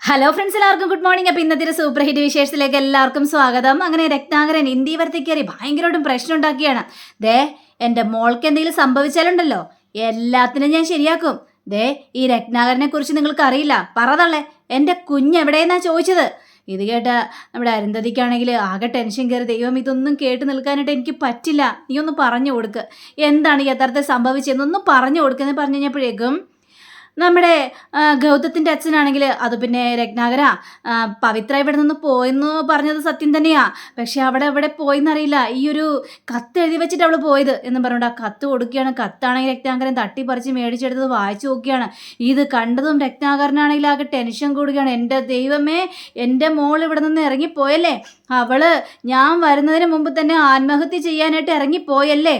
Hello friends എല്ലാവർക്കും good morning അപ്പോൾ ഇന്നത്തെ ഒരു സൂപ്പർ ഹിറ്റ് വിശേഷത്തിലേക്ക് എല്ലാവർക്കും സ്വാഗതം. അങ്ങനെ രത്നാകരൻ ഇന്ത്യ വർത്തിക്കേറി ഭയങ്കരമായിട്ടും പ്രശ്നം ഉണ്ടാക്കിയാണ്. ദേ എന്റെ മോൾക്ക് എന്തെങ്കിലും സംഭവിച്ചാലുണ്ടല്ലോ. എല്ലാത്തിനും ഞാൻ ശരിയാക്കും. ദേ ഈ രത്നാകരനെ കുറിച്ച് നിങ്ങൾക്ക് അറിയില്ല. പറതള്ളേ എന്റെ കുഞ്ഞ് എവിടെയെന്നാ ചോദിച്ചത്? ഇത് കേട്ട നമ്മുടെ അരുന്ധതിക്കാണെങ്കിൽ ആകെ ടെൻഷൻ കയറി ദൈവം ഇതൊന്നും കേട്ട് നിൽക്കാനായിട്ട് എനിക്ക് പറ്റില്ല. നീ ഒന്ന് പറഞ്ഞു കൊടുക്ക്. എന്താണ് യഥാർത്ഥത്തിൽ സംഭവിച്ചതെന്നൊന്ന് പറഞ്ഞു കൊടുക്കുന്നത് പറഞ്ഞു കഴിഞ്ഞപ്പോഴേക്കും നമ്മുടെ ഗൗതത്തിന്റെ അച്ഛനാണെങ്കിൽ അത് പിന്നെ രത്നാകര. പവിത്ര ഇവിടെ നിന്ന് പോയെന്ന് പറഞ്ഞത് സത്യം തന്നെയാ. പക്ഷെ അവിടെ എവിടെ പോയെന്നറിയില്ല. ഈ ഒരു കത്ത് എഴുതി വെച്ചിട്ട് അവൾ പോയത് എന്ന് പറഞ്ഞുകൊണ്ട് ആ കത്ത് കൊടുക്കുകയാണ്. കത്താണെങ്കിൽ രത്നാകരൻ തട്ടിപ്പറിച്ച് മേടിച്ചെടുത്തത് വായിച്ചു നോക്കുകയാണ്. ഇത് കണ്ടതും രത്നാകരനാണെങ്കിൽ ആകെ ടെൻഷൻ കൂടുകയാണ്. എന്റെ ദൈവമേ എന്റെ മോൾ ഇവിടെ നിന്ന് ഇറങ്ങിപ്പോയല്ലേ? അവൾ ഞാൻ വരുന്നതിന് മുമ്പ് തന്നെ ആത്മഹത്യ ചെയ്യാനായിട്ട് ഇറങ്ങിപ്പോയല്ലേ?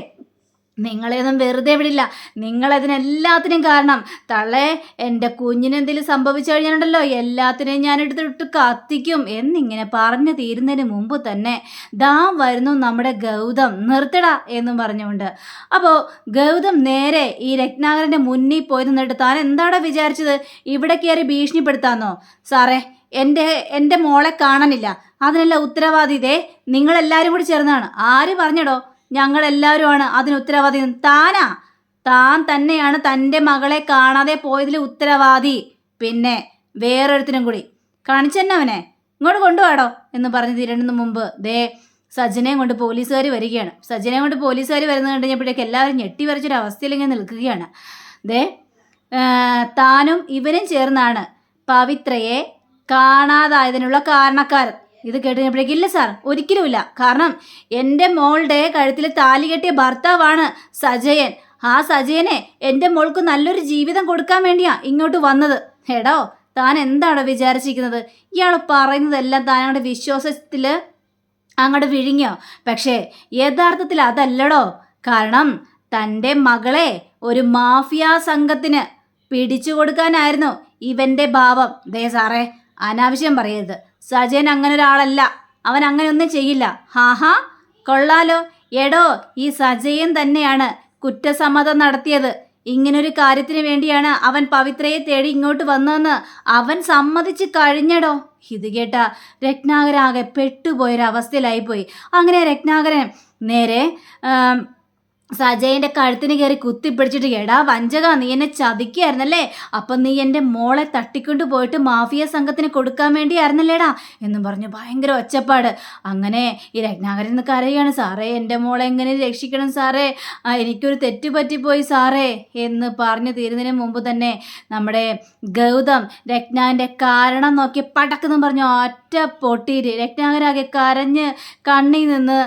നിങ്ങളെയൊന്നും വെറുതെ വിടില്ല. നിങ്ങളതിനെല്ലാത്തിനും കാരണം തള്ളെ എന്റെ കുഞ്ഞിന് എന്തെങ്കിലും സംഭവിച്ചു കഴിഞ്ഞാലുണ്ടല്ലോ എല്ലാത്തിനെയും ഞാൻ എടുത്തിട്ട് കത്തിക്കും എന്നിങ്ങനെ പറഞ്ഞു തീരുന്നതിന് മുമ്പ് തന്നെ ദാം വരുന്നു നമ്മുടെ ഗൗതം നിർത്തട എന്നും പറഞ്ഞുകൊണ്ട്. അപ്പോൾ ഗൗതം നേരെ ഈ രത്നാകരന്റെ മുന്നിൽ പോയി നിന്നിട്ട് താൻ എന്താടാ വിചാരിച്ചത്? ഇവിടെ കയറി ഭീഷണിപ്പെടുത്താന്നോ? സാറേ എന്റെ എന്റെ മോളെ കാണാനില്ല. അതിനെല്ലാം ഉത്തരവാദിതേ നിങ്ങളെല്ലാവരും കൂടി ചേർന്നാണ്. ആര് പറഞ്ഞടോ? ഞങ്ങളെല്ലാവരുമാണ് അതിന് ഉത്തരവാദി. താനാ? താൻ തന്നെയാണ് തന്റെ മകളെ കാണാതെ പോയതിൽ ഉത്തരവാദി. പിന്നെ വേറൊരുത്തിനും കൂടി. കാണിച്ചെന്നവനെ ഇങ്ങോട്ട് കൊണ്ടുപോടോ എന്ന് പറഞ്ഞ് തിരണ്ടുന്ന മുമ്പ് ദേ സജ്ജനെയും കൊണ്ട് പോലീസുകാർ വരികയാണ്. സജ്ജനെയും കൊണ്ട് പോലീസുകാർ വരുന്നത് കണ്ടു എല്ലാവരും ഞെട്ടി വരച്ചൊരു അവസ്ഥയിൽ ഇങ്ങനെ നിൽക്കുകയാണ്. ദേ താനും ഇവനും ചേർന്നാണ് പവിത്രയെ കാണാതായതിനുള്ള കാരണക്കാരൻ. ഇത് കേട്ടുകഴിഞ്ഞപ്പോഴേക്ക് ഇല്ല സാർ ഒരിക്കലുമില്ല കാരണം എന്റെ മോളുടെ കഴുത്തിൽ താലി കെട്ടിയ ഭർത്താവാണ് സജയൻ. ആ സജയനെ എന്റെ മോൾക്ക് നല്ലൊരു ജീവിതം കൊടുക്കാൻ വേണ്ടിയാ ഇങ്ങോട്ട് വന്നത്. എടോ താൻ എന്താണോ വിചാരിച്ചിരിക്കുന്നത്? ഇയാൾ പറയുന്നതെല്ലാം താൻ അങ്ങോട്ട് വിശ്വാസത്തിൽ അങ്ങോട്ട് വിഴുങ്ങിയോ? പക്ഷേ യഥാർത്ഥത്തിൽ അതല്ലടോ. കാരണം തന്റെ മകളെ ഒരു മാഫിയ സംഘത്തിന് പിടിച്ചു കൊടുക്കാനായിരുന്നു ഇവന്റെ ഭാവം. ദേ സാറേ അനാവശ്യം പറയരുത്. സജയൻ അങ്ങനെ ഒരാളല്ല അവൻ അങ്ങനെ ഒന്നും ചെയ്യില്ല. ഹാഹാ കൊള്ളാലോ. എടോ ഈ സജയൻ തന്നെയാണ് കുറ്റസമ്മതം നടത്തിയത്. ഇങ്ങനൊരു കാര്യത്തിന് വേണ്ടിയാണ് അവൻ പവിത്രയെ തേടി ഇങ്ങോട്ട് വന്നതെന്ന് അവൻ സമ്മതിച്ച് കഴിഞ്ഞടോ. ഇത് കേട്ട രത്നാകരാകെ പെട്ടുപോയൊരവസ്ഥയിലായിപ്പോയി. അങ്ങനെ രത്നാകരൻ നേരെ സജയന്റെ കഴുത്തിന് കയറി കുത്തിപ്പിടിച്ചിട്ട് എടാ വഞ്ചക നീ എന്നെ ചതിക്കായിരുന്നല്ലേ അപ്പം നീ എന്റെ മോളെ തട്ടിക്കൊണ്ടു പോയിട്ട് മാഫിയ സംഘത്തിന് കൊടുക്കാൻ വേണ്ടിയായിരുന്നല്ലേടാ? എന്നും പറഞ്ഞു ഭയങ്കര ഒച്ചപ്പാട്. അങ്ങനെ ഈ രത്നാകരൻ നിന്ന് കരയാണ് സാറേ എന്റെ മോളെ എങ്ങനെ രക്ഷിക്കണം സാറേ? എനിക്കൊരു തെറ്റ് പറ്റിപ്പോയി സാറേ എന്ന് പറഞ്ഞു തീരുന്നതിന് മുമ്പ് തന്നെ നമ്മുടെ ഗൗതം രത്നാവിന്റെ കാരണം നോക്കി പടക്കെന്നും പറഞ്ഞു ഒറ്റ പൊട്ടിയിട്ട് രത്നാകരാകെ കരഞ്ഞ് കണ്ണിൽ നിന്ന്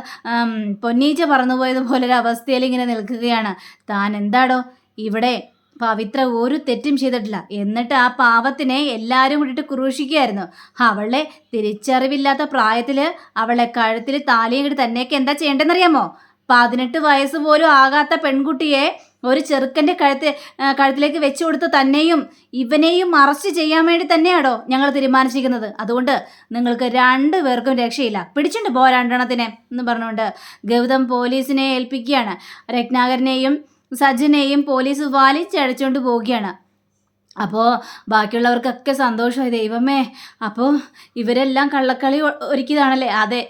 പൊന്നീച്ച പറന്നുപോയതുപോലൊരു അവസ്ഥയിൽ ഇങ്ങനെ നിൽക്കുകയാണ്. താൻ എന്താടോ ഇവിടെ പവിത്ര ഒരു തെറ്റും ചെയ്തിട്ടില്ല. എന്നിട്ട് ആ പാവത്തിനെ എല്ലാവരും കൂടിയിട്ട് ക്രൂശിക്കുകയായിരുന്നു. അവളെ തിരിച്ചറിവില്ലാത്ത പ്രായത്തിൽ അവളെ കഴുത്തിൽ താലിയും കൂടി എന്താ ചെയ്യേണ്ടതെന്നറിയാമോ? പതിനെട്ട് വയസ്സ് പോലും ആകാത്ത പെൺകുട്ടിയെ ഒരു ചെറുക്കന്റെ കഴുത്ത് കഴുത്തിലേക്ക് വെച്ചു കൊടുത്ത് തന്നെയും ഇവനെയും അറസ്റ്റ് ചെയ്യാൻ വേണ്ടി തന്നെയാണോ ഞങ്ങൾ തീരുമാനിച്ചിരിക്കുന്നത്. അതുകൊണ്ട് നിങ്ങൾക്ക് രണ്ടു പേർക്കും രക്ഷയില്ല. പിടിച്ചിട്ട് പോ രണ്ടെണ്ണത്തിനെ എന്ന് പറഞ്ഞുകൊണ്ട് ഗൗതം പോലീസിനെ ഏൽപ്പിക്കുകയാണ്. രത്നാകരനെയും സജ്ജനെയും പോലീസ് വലിച്ചടിച്ചുകൊണ്ട് പോവുകയാണ്. അപ്പോൾ ബാക്കിയുള്ളവർക്കൊക്കെ സന്തോഷമായി. ദൈവമേ അപ്പോൾ ഇവരെല്ലാം കള്ളക്കളി ഒരുക്കിയതാണല്ലേ? അതെ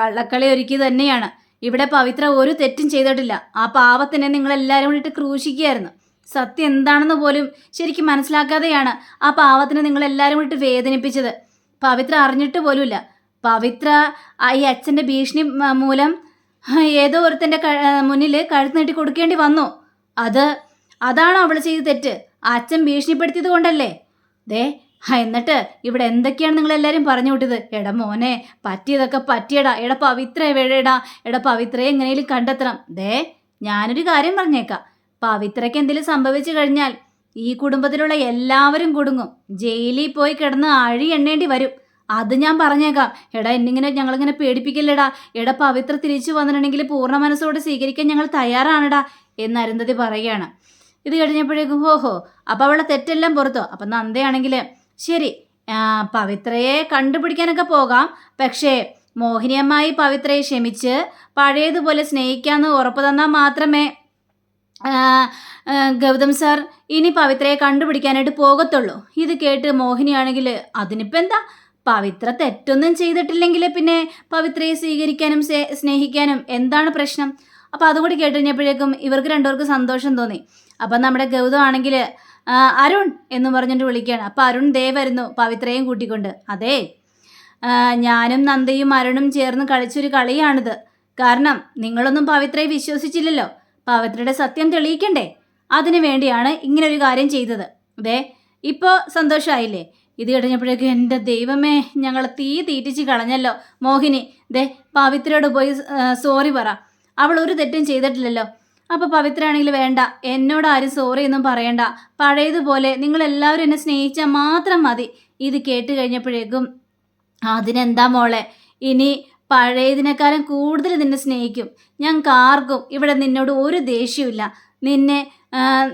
കള്ളക്കളി ഒരുക്കി തന്നെയാണ്. ഇവിടെ പവിത്ര ഒരു തെറ്റും ചെയ്തിട്ടില്ല. ആ പാവത്തിനെ നിങ്ങളെല്ലാവരും കൂടിയിട്ട് ക്രൂശിക്കുകയായിരുന്നു. സത്യം എന്താണെന്ന് പോലും ശരിക്കും മനസ്സിലാക്കാതെയാണ് ആ പാവത്തിനെ നിങ്ങളെല്ലാവരും കൂടിയിട്ട് വേദനിപ്പിച്ചത്. പവിത്ര അറിഞ്ഞിട്ട് പോലുമില്ല. പവിത്ര ഈ അച്ഛന്റെ ഭീഷണി മൂലം ഏതോ ഒരുത്തന്റെ മുന്നിൽ കഴുത്ത് നീട്ടി കൊടുക്കേണ്ടി വന്നു. അത് അതാണോ അവൾ ചെയ്ത തെറ്റ്? അച്ഛൻ ഭീഷണിപ്പെടുത്തിയത് കൊണ്ടല്ലേ? ദേ ആ, എന്നിട്ട് ഇവിടെ എന്തൊക്കെയാണ് നിങ്ങളെല്ലാവരും പറഞ്ഞു വിട്ടത് എടാ മോനെ പറ്റിയതൊക്കെ പറ്റിയടാ. എടാ പവിത്ര വേഴടാ എടാ പവിത്രയെ എങ്ങനെയും കണ്ടെത്തണം. ദേ ഞാനൊരു കാര്യം പറഞ്ഞേക്കാം. പവിത്രയ്ക്ക് എന്തെങ്കിലും സംഭവിച്ചു കഴിഞ്ഞാൽ ഈ കുടുംബത്തിലുള്ള എല്ലാവരും കുടുങ്ങും. ജയിലിൽ പോയി കിടന്ന് അഴി എണ്ണേണ്ടി വരും. അത് ഞാൻ പറഞ്ഞേക്കാം. എടാ എന്നിങ്ങനെ ഞങ്ങളിങ്ങനെ പേടിപ്പിക്കില്ലടാ. എടാ പവിത്ര തിരിച്ചു വന്നിട്ടുണ്ടെങ്കിൽ പൂർണ മനസ്സോടെ സ്വീകരിക്കാൻ ഞങ്ങൾ തയ്യാറാണെടാ എന്ന് അരുന്ധതി പറയുകയാണ്. ഇത് കഴിഞ്ഞപ്പോഴേക്കും ഹോഹോ അപ്പോൾ അവളെ തെറ്റെല്ലാം പുറത്തോ? അപ്പം നന്ദയാണെങ്കിൽ ശരി പവിത്രയെ കണ്ടുപിടിക്കാനൊക്കെ പോകാം. പക്ഷേ മോഹിനിയമ്മായി പവിത്രയെ ക്ഷമിച്ച് പഴയതുപോലെ സ്നേഹിക്കാമെന്ന് ഉറപ്പ് തന്നാൽ മാത്രമേ ഗൗതം സാർ ഇനി പവിത്രയെ കണ്ടുപിടിക്കാനായിട്ട് പോകത്തുള്ളൂ. ഇത് കേട്ട് മോഹിനിയാണെങ്കിൽ അതിനിപ്പോൾ എന്താ? പവിത്ര തെറ്റൊന്നും ചെയ്തിട്ടില്ലെങ്കിൽ പിന്നെ പവിത്രയെ സ്വീകരിക്കാനും സ്നേഹിക്കാനും എന്താണ് പ്രശ്നം? അപ്പോൾ അതുകൂടി കേട്ട് ഇവർക്ക് രണ്ടുപേർക്കും സന്തോഷം തോന്നി. അപ്പം നമ്മുടെ ഗൗതം ആണെങ്കിൽ അരുൺ എന്ന് പറഞ്ഞിട്ട് വിളിക്കുകയാണ്. അപ്പോൾ അരുൺ ദേ വരുന്നു. പവിത്രയും കൂട്ടിക്കൊണ്ട്. അതെ ഞാനും നന്ദയും അരുണും ചേർന്ന് കളിച്ചൊരു കളിയാണിത്. കാരണം നിങ്ങളൊന്നും പവിത്രയെ വിശ്വസിച്ചില്ലല്ലോ. പവിത്രയുടെ സത്യം തെളിയിക്കണ്ടേ? അതിനു വേണ്ടിയാണ് ഇങ്ങനെ ഒരു കാര്യം ചെയ്തത്. അതെ ഇപ്പോൾ സന്തോഷമായില്ലേ ഇത് കഴിഞ്ഞപ്പോഴേക്കും എന്റെ ദൈവമേ ഞങ്ങൾ തീ തീറ്റിച്ച് കളഞ്ഞല്ലോ. മോഹിനി ദേ പവിത്രയോട് പോയി സോറി പറ. അവൾ ഒരു തെറ്റും ചെയ്തിട്ടില്ലല്ലോ. അപ്പോൾ പവിത്ര ആണെങ്കിൽ വേണ്ട. എന്നോട് ആരും സോറി ഒന്നും പറയണ്ട. പഴയതുപോലെ നിങ്ങൾ എല്ലാവരും എന്നെ സ്നേഹിച്ചാൽ മാത്രം മതി. ഇത് കേട്ട് കഴിഞ്ഞപ്പോഴേക്കും അതിനെന്താ മോളെ? ഇനി പഴയതിനേക്കാളും കൂടുതൽ നിന്നെ സ്നേഹിക്കും. ഞങ്ങൾക്ക് ആർക്കും ഇവിടെ നിന്നോട് ഒരു ദേഷ്യമില്ല നിന്നെ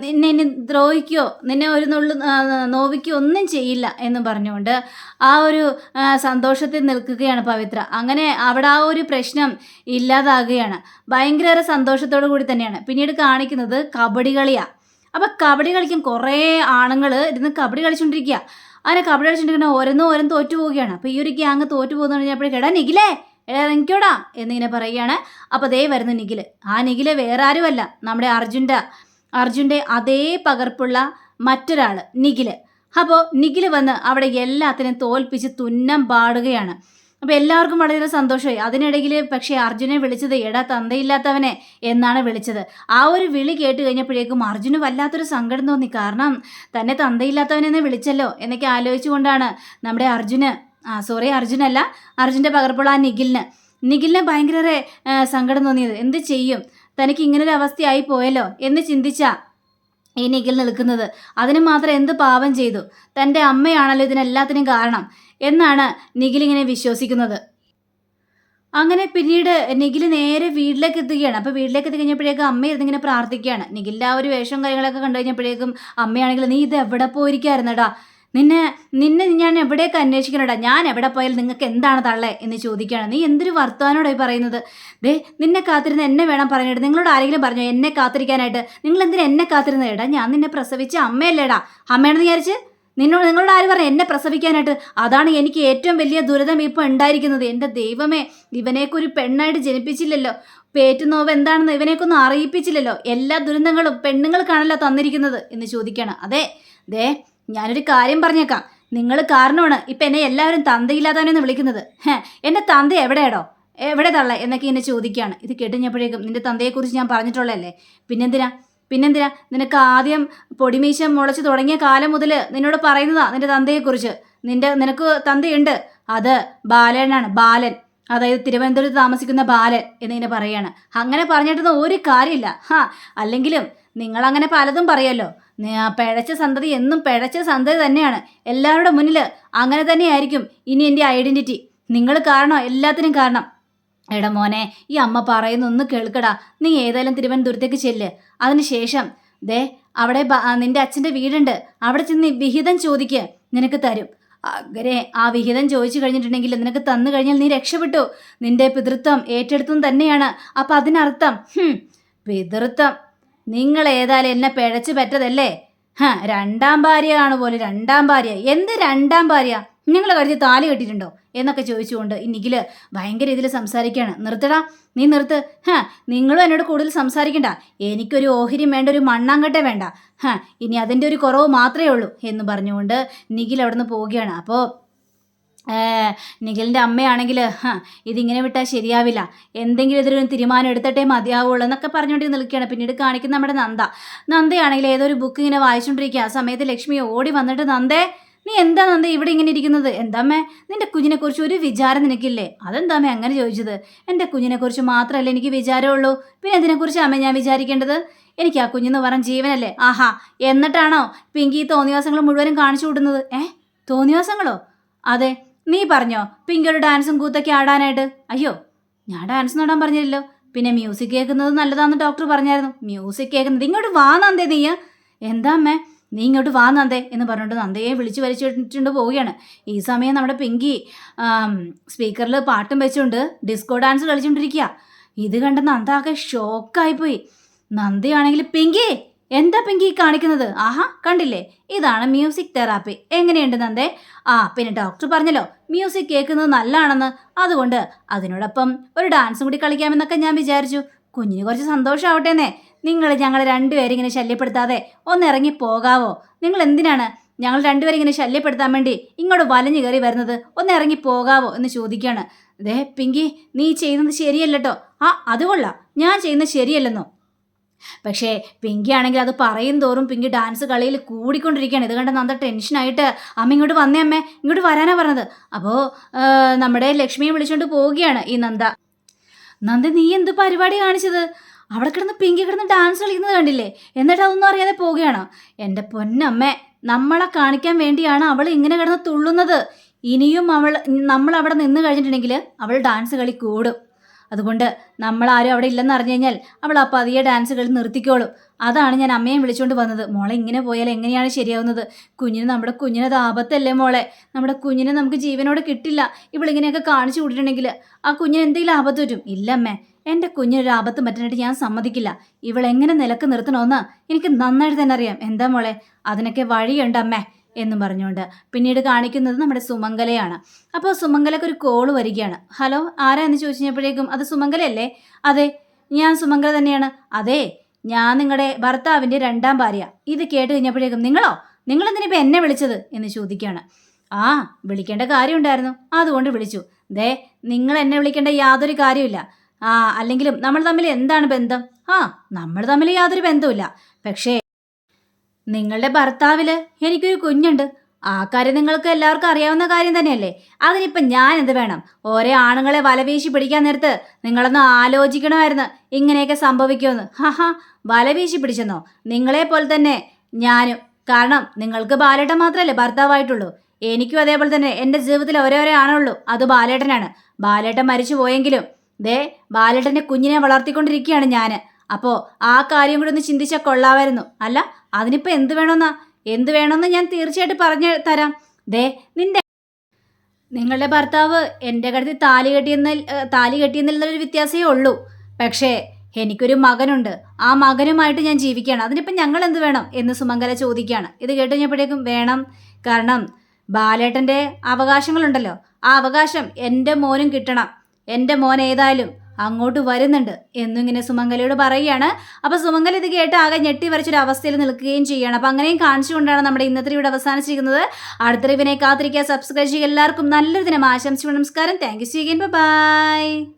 നിന്നെ ഇനി ദ്രോഹിക്കുകയോ നിന്നെ ഒരു നുള്ളു നോവിക്കുകയോ ഒന്നും ചെയ്യില്ല എന്ന് പറഞ്ഞുകൊണ്ട് ആ ഒരു സന്തോഷത്തിൽ നിൽക്കുകയാണ് പവിത്ര. അങ്ങനെ അവിടെ ആ ഒരു പ്രശ്നം ഇല്ലാതാകുകയാണ്. ഭയങ്കര സന്തോഷത്തോടു കൂടി തന്നെയാണ്. പിന്നീട് കാണിക്കുന്നത് കബഡി കളിയാണ് അപ്പം കബഡി കളിക്കാൻ കുറേ ആണുങ്ങൾ ഇരുന്ന് കബഡി കളിച്ചുകൊണ്ടിരിക്കുക അങ്ങനെ കബഡി കളിച്ചുകൊണ്ടിരിക്കുന്ന ഓരോന്നും ഓരോന്ന് തോറ്റു പോവുകയാണ്. അപ്പോൾ ഈ ഒരു ഗ്യാങ് തോറ്റു പോകുന്ന കഴിഞ്ഞപ്പോഴേക്കും എടാ നിഖിലേ എടാ നിൽക്കോടാ എന്നിങ്ങനെ പറയുകയാണ്. അപ്പോൾ ദേ വരുന്നു നിഖിൽ ആ നിഖിൽ വേറെ ആരുമല്ല. നമ്മുടെ അർജുന്റെ അർജുന്റെ അതേ പകർപ്പുള്ള മറ്റൊരാൾ നിഖിൽ അപ്പോൾ നിഖിൽ വന്ന് അവിടെ എല്ലാത്തിനും തോൽപ്പിച്ച് തുന്നം പാടുകയാണ്. അപ്പോൾ എല്ലാവർക്കും വളരെ സന്തോഷമായി. അതിനിടയിൽ പക്ഷേ അർജുനെ വിളിച്ചത് എടാ തന്തയില്ലാത്തവനെ എന്നാണ് വിളിച്ചത്. ആ ഒരു വിളി കേട്ട് കഴിഞ്ഞപ്പോഴേക്കും അർജുന് വല്ലാത്തൊരു സങ്കടം തോന്നി. കാരണം തന്നെ തന്തയില്ലാത്തവനെന്ന് വിളിച്ചല്ലോ എന്നൊക്കെ ആലോചിച്ചുകൊണ്ടാണ് നമ്മുടെ അർജുന് ആ സോറി അർജുനല്ല അർജുന്റെ പകർപ്പുള്ള ആ നിഖിലിന്. നിഖിലിന് ഭയങ്കര സങ്കടം തോന്നിയത്. എന്ത് ചെയ്യും? തനിക്ക് ഇങ്ങനൊരു അവസ്ഥയായി പോയല്ലോ എന്ന് ചിന്തിച്ച ഈ നിഖിൽ നിൽക്കുന്നത്. അതിന് മാത്രം എന്ത് പാപം ചെയ്തു? തന്റെ അമ്മയാണല്ലോ ഇതിനെല്ലാത്തിനും കാരണം എന്നാണ് നിഖിൽ ഇങ്ങനെ വിശ്വസിക്കുന്നത്. അങ്ങനെ പിന്നീട് നിഖിൽ നേരെ വീട്ടിലേക്ക് എത്തുകയാണ്. അപ്പോൾ വീട്ടിലേക്ക് എത്തി കഴിഞ്ഞപ്പോഴേക്കും അമ്മ ഇരുന്നിങ്ങനെ പ്രാർത്ഥിക്കുകയാണ്. നിഖിലിന്റെ ആ ഒരു വേഷം കാര്യങ്ങളൊക്കെ കണ്ടു കഴിഞ്ഞപ്പോഴേക്കും അമ്മയാണെങ്കിൽ നീ ഇത് എവിടെ പോയിരിക്കായിരുന്നടാ? നിന്നെ നിന്നെ ഞാൻ എവിടെയൊക്കെ അന്വേഷിക്കണടാ? ഞാൻ എവിടെ പോയാലും നിങ്ങൾക്ക് എന്താണ് തള്ളേ എന്ന് ചോദിക്കുകയാണ്. നീ എന്തൊരു വർത്തമാനോടായി പറയുന്നത്? ദേ നിന്നെ കാത്തിരുന്ന് എന്നെ വേണം പറയാനായിട്ട്. നിങ്ങളോട് ആരെങ്കിലും പറഞ്ഞോ എന്നെ കാത്തിരിക്കാനായിട്ട്? നിങ്ങൾ എന്തിനാ എന്നെ കാത്തിരുന്നത് എടാ ഞാൻ നിന്നെ പ്രസവിച്ച അമ്മയല്ലേടാ. അമ്മയാണെന്ന് വിചാരിച്ച് നിന്നോട് നിങ്ങളോട് ആര് പറഞ്ഞു എന്നെ പ്രസവിക്കാനായിട്ട്? അതാണ് എനിക്ക് ഏറ്റവും വലിയ ദുരിതം ഇപ്പോൾ ഉണ്ടായിരിക്കുന്നത്. എന്റെ ദൈവമേ ഇവനെയൊക്കെ ഒരു പെണ്ണായിട്ട് ജനിപ്പിച്ചില്ലല്ലോ. പേറ്റുന്നോവ് എന്താണെന്ന് ഇവനേക്കൊന്നും അറിയിപ്പിച്ചില്ലല്ലോ. എല്ലാ ദുരന്തങ്ങളും പെണ്ണുങ്ങൾക്കാണല്ലോ തന്നിരിക്കുന്നത് എന്ന് ചോദിക്കുകയാണ്. അതെ ദേ ഞാനൊരു കാര്യം പറഞ്ഞേക്കാം. നിങ്ങൾ കാരണമാണ് ഇപ്പം എന്നെ എല്ലാവരും തന്തയില്ലാതാനെന്ന് വിളിക്കുന്നത്. എന്റെ തന്ത എവിടെയാടോ? എവിടെ തള്ള? എന്നൊക്കെ എന്നെ ചോദിക്കുകയാണ്. ഇത് കേട്ടുകഴിഞ്ഞപ്പോഴേക്കും നിന്റെ തന്തയെക്കുറിച്ച് ഞാൻ പറഞ്ഞിട്ടുള്ളതല്ലേ? പിന്നെന്തിനാ? പിന്നെന്തിനാ? നിനക്ക് ആദ്യം പൊടിമീശ മുളച്ച് തുടങ്ങിയ കാലം മുതൽ നിന്നോട് പറയുന്നതാ നിന്റെ തന്തയെക്കുറിച്ച്. നിന്റെ നിനക്ക് തന്തയുണ്ട്. അത് ബാലനാണ് ബാലൻ. അതായത് തിരുവനന്തപുരത്ത് താമസിക്കുന്ന ബാലൻ എന്നിങ്ങനെ പറയാണ്. അങ്ങനെ പറഞ്ഞിട്ടൊന്നും ഒരു കാര്യമില്ല. ഹാ അല്ലെങ്കിലും നിങ്ങളങ്ങനെ പലതും പറയല്ലോ. പിഴച്ച സന്തതി എന്നും പിഴച്ച സന്തതി തന്നെയാണ്. എല്ലാവരുടെ മുന്നിൽ അങ്ങനെ തന്നെയായിരിക്കും ഇനി എന്റെ ഐഡന്റിറ്റി നിങ്ങൾ കാരണം? എല്ലാത്തിനും കാരണം. എടാ മോനെ ഈ അമ്മ പറയുന്ന ഒന്ന് കേൾക്കടാ. നീ ഏതായാലും തിരുവനന്തപുരത്തേക്ക് ചെല്ല്. അതിനുശേഷം ദേ അവിടെ നിന്റെ അച്ഛന്റെ വീടുണ്ട്. അവിടെ ചെന്ന് വിഹിതം ചോദിക്ക്. നിനക്ക് തരും. അങ്ങനെ ആ വിഹിതം ചോദിച്ചു കഴിഞ്ഞിട്ടുണ്ടെങ്കിൽ നിനക്ക് തന്നു കഴിഞ്ഞാൽ നീ രക്ഷപ്പെട്ടു. നിന്റെ പിതൃത്വം ഏറ്റെടുത്തും തന്നെയാണ്. അപ്പം അതിനർത്ഥം പിതൃത്വം നിങ്ങൾ ഏതായാലും എന്നെ പിഴച്ചു പറ്റതല്ലേ? ഹ രണ്ടാം ഭാര്യയാണ് പോലെ രണ്ടാം ഭാര്യ. എന്ത് രണ്ടാം ഭാര്യ? നിങ്ങൾ കരുതി താലി കെട്ടിയിട്ടുണ്ടോ? എന്നൊക്കെ ചോദിച്ചുകൊണ്ട് ഈ ഭയങ്കര ഇതിൽ സംസാരിക്കുകയാണ് നിർത്തടാ നീ നിർത്ത്. ഹാ നിങ്ങളും എന്നോട് കൂടുതൽ സംസാരിക്കണ്ട. എനിക്കൊരു ഓഹരിയും വേണ്ട ഒരു മണ്ണാങ്കട്ടെ വേണ്ട. ഹാ ഇനി അതിന്റെ ഒരു കുറവ് മാത്രമേ ഉള്ളൂ എന്ന് പറഞ്ഞുകൊണ്ട് നിഖിൽ അവിടുന്ന് പോവുകയാണ്. അപ്പോൾ നിഖിലിന്റെ അമ്മയാണെങ്കിൽ ഇതിങ്ങനെ വിട്ടാൽ ശരിയാവില്ല. എന്തെങ്കിലും ഇതിലൊരു തീരുമാനം എടുത്തിട്ടേ മതിയാവുള്ളൂ എന്നൊക്കെ പറഞ്ഞുകൊണ്ട് നിൽക്കുകയാണ്. പിന്നീട് കാണിക്കുന്ന നമ്മുടെ നന്ദ. നന്ദയാണെങ്കിൽ ഏതൊരു ബുക്ക് ഇങ്ങനെ വായിച്ചുകൊണ്ടിരിക്കുക. ആ സമയത്ത് ലക്ഷ്മി ഓടി വന്നിട്ട് നന്ദേ നീ എന്താ നന്ദ ഇവിടെ ഇങ്ങനെ ഇരിക്കുന്നത്? എന്താമ്മേ നിന്റെ കുഞ്ഞിനെക്കുറിച്ച് ഒരു വിചാരം നിനക്കില്ലേ? അതെന്താമ്മേ അങ്ങനെ ചോദിച്ചത്? എന്റെ കുഞ്ഞിനെക്കുറിച്ച് മാത്രമല്ലേ എനിക്ക് വിചാരമുള്ളൂ? പിന്നെ എന്തിനെക്കുറിച്ച് അമ്മ ഞാൻ വിചാരിക്കേണ്ടത്? എനിക്ക് ആ കുഞ്ഞെന്ന് പറഞ്ഞ ജീവനല്ലേ? ആഹാ എന്നിട്ടാണോ പിങ്കി ഈ തോന്നിവാസങ്ങൾ മുഴുവനും കാണിച്ചു വിടുന്നത് ഏ തോന്നിവാസങ്ങളോ അതെ നീ പറഞ്ഞോ പിങ്കൊരു ഡാൻസും കൂത്തൊക്കെ ആടാനായിട്ട്. അയ്യോ ഞാൻ ഡാൻസ് നടാൻ പറഞ്ഞില്ലല്ലോ. പിന്നെ മ്യൂസിക് കേൾക്കുന്നത് നല്ലതാന്ന് ഡോക്ടർ പറഞ്ഞായിരുന്നു. മ്യൂസിക് കേൾക്കുന്നത്. ഇങ്ങോട്ട് വാ നന്ദേ നീയ എന്താ അമ്മേ? നീ ഇങ്ങോട്ട് വാ നന്ദേ എന്ന് പറഞ്ഞിട്ട് നന്ദയെ വിളിച്ചു വലിച്ചിട്ടുണ്ട് പോവുകയാണ്. ഈ സമയം നമ്മുടെ പിങ്കി സ്പീക്കറിൽ പാട്ടും വെച്ചുകൊണ്ട് ഡിസ്കോ ഡാൻസ് കളിച്ചുകൊണ്ടിരിക്കുക ഇത് കണ്ട നന്ദ ആകെ ഷോക്കായിപ്പോയി നന്ദയാണെങ്കിൽ പിങ്കി എന്താ പിങ്കി കാണിക്കുന്നത്? ആഹാ കണ്ടില്ലേ? ഇതാണ് മ്യൂസിക് തെറാപ്പി. എങ്ങനെയുണ്ട് നന്ദേ? ആ പിന്നെ ഡോക്ടർ പറഞ്ഞല്ലോ മ്യൂസിക് കേൾക്കുന്നത് നല്ലതാണെന്ന്. അതുകൊണ്ട് അതിനോടൊപ്പം ഒരു ഡാൻസും കൂടി കളിക്കാമെന്നൊക്കെ ഞാൻ വിചാരിച്ചു. കുഞ്ഞിന് കുറച്ച് സന്തോഷമാവട്ടേന്നേ നിങ്ങൾ ഞങ്ങൾ രണ്ടുപേരും ഇങ്ങനെ ശല്യപ്പെടുത്താതെ ഒന്ന് ഇറങ്ങി പോകാവോ? നിങ്ങൾ എന്തിനാണ് ഞങ്ങൾ രണ്ടുപേരും ഇങ്ങനെ ശല്യപ്പെടുത്താൻ വേണ്ടി ഇങ്ങോട്ട് വലഞ്ഞു കയറി വരുന്നത്? ഒന്ന് ഇറങ്ങി പോകാവോ എന്ന് ചോദിക്കുകയാണ്. ദേ പിങ്കി നീ ചെയ്യുന്നത് ശരിയല്ലട്ടോ. ആ അത് കൊള്ളാം. ഞാൻ ചെയ്യുന്നത് ശരിയല്ലെന്നോ? പക്ഷേ പിങ്കി ആണെങ്കിൽ അത് പറയും തോറും പിങ്കി ഡാൻസ് കളിയിൽ കൂടിക്കൊണ്ടിരിക്കുകയാണ്. ഇത് കണ്ട് നന്ദ ടെൻഷനായിട്ട് അമ്മ ഇങ്ങോട്ട് വന്നേ അമ്മേ ഇങ്ങോട്ട് വരാനാ പറഞ്ഞത്. അപ്പോൾ നമ്മുടെ ലക്ഷ്മിയെ വിളിച്ചുകൊണ്ട് പോവുകയാണ് ഈ നന്ദ. നന്ദ നീ എന്ത് പരിപാടി കാണിച്ചത്? അവിടെ കിടന്ന് പിങ്കി കിടന്ന് ഡാൻസ് കളിക്കുന്നത് കണ്ടില്ലേ? എന്നിട്ട് അതൊന്നും അറിയാതെ പോവുകയാണോ. എന്റെ പൊന്നമ്മേ നമ്മളെ കാണിക്കാൻ വേണ്ടിയാണ് അവൾ ഇങ്ങനെ കിടന്ന് തുള്ളുന്നത്. ഇനിയും അവൾ നമ്മൾ അവിടെ നിന്ന് കഴിഞ്ഞിട്ടുണ്ടെങ്കിൽ അവൾ ഡാൻസ് കളി കൂടും. അതുകൊണ്ട് നമ്മൾ ആരും അവിടെ ഇല്ലെന്ന് അറിഞ്ഞു കഴിഞ്ഞാൽ അവൾ ആ പതിയെ ഡാൻസ് കളി നിർത്തിക്കോളും. അതാണ് ഞാൻ അമ്മയെ വിളിച്ചുകൊണ്ട് വന്നത്. മോളെ ഇങ്ങനെ പോയാൽ എങ്ങനെയാണ് ശരിയാവുന്നത്? കുഞ്ഞിന് നമ്മുടെ കുഞ്ഞിനത് ആപത്തല്ലേ മോളെ? നമ്മുടെ കുഞ്ഞിനെ നമുക്ക് ജീവനോട് കിട്ടില്ല. ഇവളിങ്ങനെയൊക്കെ കാണിച്ചു വിട്ടിട്ടുണ്ടെങ്കിൽ ആ കുഞ്ഞിന് എന്തെങ്കിലും ആപത്ത് ഇല്ല അമ്മേ. എന്റെ കുഞ്ഞിനൊരു ആപത്തും പറ്റാനായിട്ട് ഞാൻ സമ്മതിക്കില്ല. ഇവളെങ്ങനെ നിലയ്ക്ക് നിർത്തണമെന്ന് എനിക്ക് നന്നായിട്ട് തന്നെ അറിയാം. എന്താ മോളെ? അതിനൊക്കെ വഴിയുണ്ട് അമ്മേ. എന്നും പറഞ്ഞുകൊണ്ട് പിന്നീട് കാണിക്കുന്നത് നമ്മുടെ സുമംഗലയാണ്. അപ്പോൾ സുമംഗലക്ക് ഒരു കോൾ വരികയാണ്. ഹലോ ആരാ എന്ന് ചോദിച്ചു കഴിഞ്ഞപ്പോഴേക്കും അത് സുമംഗലയല്ലേ? അതെ ഞാൻ സുമംഗല തന്നെയാണ്. അതെ ഞാൻ നിങ്ങളുടെ ഭർത്താവിന്റെ രണ്ടാം ഭാര്യ. ഇത് കേട്ട് കഴിഞ്ഞപ്പോഴേക്കും നിങ്ങളോ? നിങ്ങൾ എന്തിനിപ്പോൾ എന്നെ വിളിച്ചത്? എന്ന് ചോദിക്കുകയാണ്. ആ വിളിക്കേണ്ട കാര്യമുണ്ടായിരുന്നു. അതുകൊണ്ട് വിളിച്ചു. ദേ നിങ്ങൾ എന്നെ വിളിക്കേണ്ട യാതൊരു കാര്യമില്ല ആ അല്ലെങ്കിലും നമ്മൾ തമ്മിൽ എന്താണ് ബന്ധം? ആ നമ്മൾ തമ്മിൽ യാതൊരു ബന്ധമില്ല പക്ഷേ നിങ്ങളുടെ ഭർത്താവിൽ എനിക്കൊരു കുഞ്ഞുണ്ട്. ആ കാര്യം നിങ്ങൾക്ക് എല്ലാവർക്കും അറിയാവുന്ന കാര്യം തന്നെയല്ലേ? അതിനിപ്പം ഞാൻ എന്ത് വേണം? ഓരോ ആണുങ്ങളെ വലവീശി പിടിക്കാൻ നേരത്ത് നിങ്ങളൊന്ന് ആലോചിക്കണമായിരുന്നു. ഇങ്ങനെയൊക്കെ സംഭവിക്കുമെന്ന്. ഹാ വലവീശി പിടിച്ചെന്നോ? നിങ്ങളെ പോലെ തന്നെ ഞാനും. കാരണം നിങ്ങൾക്ക് ബാലേട്ടൻ മാത്രമല്ലേ ഭർത്താവായിട്ടുള്ളൂ. എനിക്കും അതേപോലെ തന്നെ എന്റെ ജീവിതത്തിൽ ഒരേ ആണുള്ളൂ. അത് ബാലേട്ടനാണ്. ബാലേട്ടൻ മരിച്ചു പോയെങ്കിലും ദേ ബാലേട്ടന്റെ കുഞ്ഞിനെ വളർത്തിക്കൊണ്ടിരിക്കുകയാണ് ഞാൻ അപ്പോൾ ആ കാര്യം കൂടി ഒന്ന് ചിന്തിച്ചാൽ കൊള്ളാമായിരുന്നു. അല്ല അതിനിപ്പോൾ എന്ത് വേണമെന്നാ എന്ത് വേണമെന്ന് ഞാൻ തീർച്ചയായിട്ടും പറഞ്ഞു തരാം. ദേ നിന്റെ നിങ്ങളുടെ ഭർത്താവ് എന്റെ കടുത്ത് താലി കെട്ടിയെന്ന താലി കെട്ടിയെന്നുള്ളൊരു വ്യത്യാസമേ ഉള്ളൂ. പക്ഷേ എനിക്കൊരു മകനുണ്ട്. ആ മകനുമായിട്ട് ഞാൻ ജീവിക്കുകയാണ്. അതിനിപ്പം ഞങ്ങൾ എന്ത് വേണം? എന്ന് സുമംഗല ചോദിക്കുകയാണ്. ഇത് കേട്ട് വേണം. കാരണം ബാലേട്ടന്റെ അവകാശങ്ങളുണ്ടല്ലോ. ആ അവകാശം എന്റെ മോനും കിട്ടണം. എന്റെ മോൻ ഏതായാലും അങ്ങോട്ട് വരുന്നുണ്ട്. എന്നിങ്ങനെ സുമംഗലയോട് പറയുകയാണ്. അപ്പോൾ സുമംഗല ഇത് കേട്ട് ആകെ ഞെട്ടി വരച്ചൊരു അവസ്ഥയിൽ നിൽക്കുകയും ചെയ്യുകയാണ് അപ്പോൾ അങ്ങനെയും കാണിച്ചുകൊണ്ടാണ് നമ്മുടെ ഇന്നത്തെ ഇവിടെ അവസാനിച്ചിരിക്കുന്നത്. അടുത്ത റിവിനെ കാത്തിരിക്കുക. സബ്സ്ക്രൈബ് ചെയ്യുക. എല്ലാവർക്കും നല്ലൊരു ദിനം ആശംസിച്ചു നമസ്കാരം. Thank you by